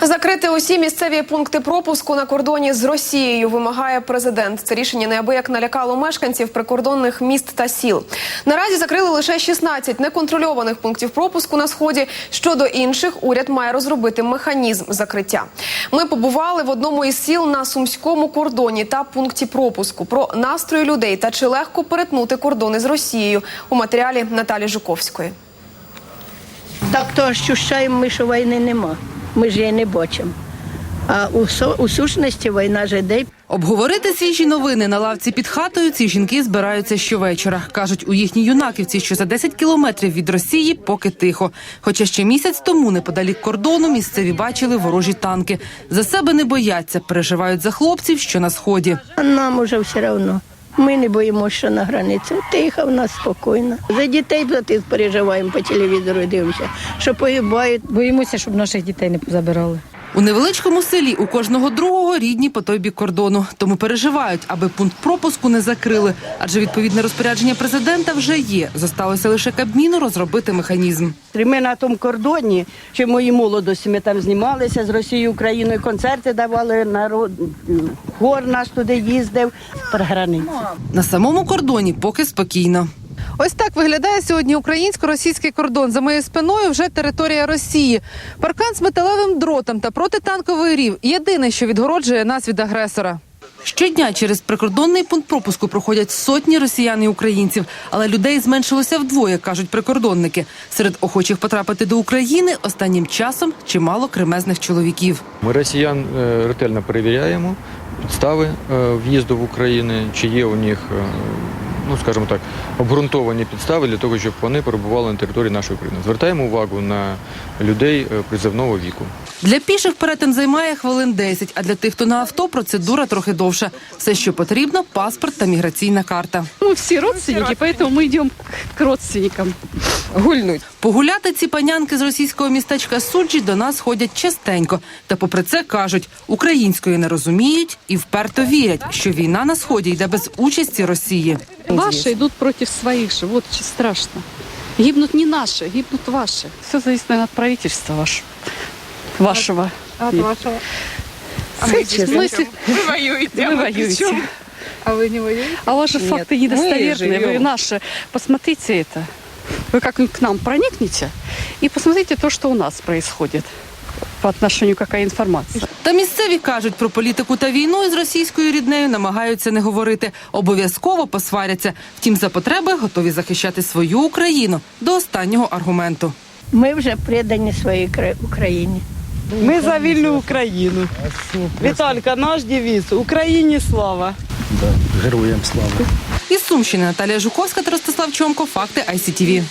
Закрити усі місцеві пункти пропуску на кордоні з Росією вимагає президент. Це рішення неабияк налякало мешканців прикордонних міст та сіл. Наразі закрили лише 16 неконтрольованих пунктів пропуску на сході. Щодо інших, уряд має розробити механізм закриття. Ми побували в одному із сіл на сумському кордоні та пункті пропуску. Про настрої людей та чи легко перетнути кордони з Росією у матеріалі Наталі Жуковської. Так то ощущаємо ми, що війни нема. Ми ж її не бачимо. А у, у сущності війна же йде. Обговорити свіжі новини на лавці під хатою ці жінки збираються щовечора. Кажуть, у їхній юнаківці, що за 10 кілометрів від Росії, поки тихо. Хоча ще місяць тому неподалік кордону місцеві бачили ворожі танки. За себе не бояться, переживають за хлопців, що на сході. Нам уже все одно. Ми не боїмося, що на границі. Тихо, в нас спокійно. За дітей плати переживаємо по телевізору дивимося, що погибають. Боїмося, щоб наших дітей не забирали. У невеличкому селі у кожного другого рідні по той бік кордону. Тому переживають, аби пункт пропуску не закрили. Адже відповідне розпорядження президента вже є. Зосталося лише Кабміну розробити механізм. Ми на тому кордоні, ще в моїй молодості ми там знімалися з Росією, Україною, концерти давали, народ, хор наш туди їздив, про. На самому кордоні поки спокійно. Ось так виглядає сьогодні українсько-російський кордон. За моєю спиною вже територія Росії. Паркан з металевим дротом та протитанковий рів єдине, що відгороджує нас від агресора. Щодня через прикордонний пункт пропуску проходять сотні росіян і українців, але людей зменшилося вдвоє, кажуть прикордонники. Серед охочих потрапити до України останнім часом чимало кремезних чоловіків. Ми росіян е, ретельно перевіряємо підстави е, в'їзду в Україну, чи є у них, е, ну скажімо так, обґрунтовані підстави для того, щоб вони перебували на території нашої України. Звертаємо увагу на людей е, призовного віку. Для піших перетин займає хвилин 10, а для тих, хто на авто, процедура трохи довша. Все, що потрібно, паспорт та міграційна карта. Мы все родственники, поэтому мы идем к- к родственникам гульнуть. Погуляти ці панянки з російського містечка Суджі до нас ходять частенько. Та попри це кажуть, української не розуміють і вперто вірять, що війна на сході йде без участі Росії. Ваши идут против своих же, вот страшно. Гибнут не наши, гибнут ваши. Все зависит, наверное, от правительства вашего. Вашего. От вашего. А В мы здесь при чем? Вы воюете, Вы а мы при воюете. А вы не воюете? А ваши Нет, факты мы недостоверные. Вы наши. Посмотрите это. Вы как к нам проникнете и посмотрите то, что у нас происходит по отношению какая информация. Та місцеві кажуть про політику та війну із російською ріднею намагаються не говорити. Обов'язково посваряться. Втім, за потреби готові захищати свою Україну до останнього аргументу. Ми вже предані своїй Україні. Ми за вільну Україну. Віталька, наш девіз Україні слава. Із Сумщини Наталія Жуковська та Ростислав Чомко. Факти ICTV.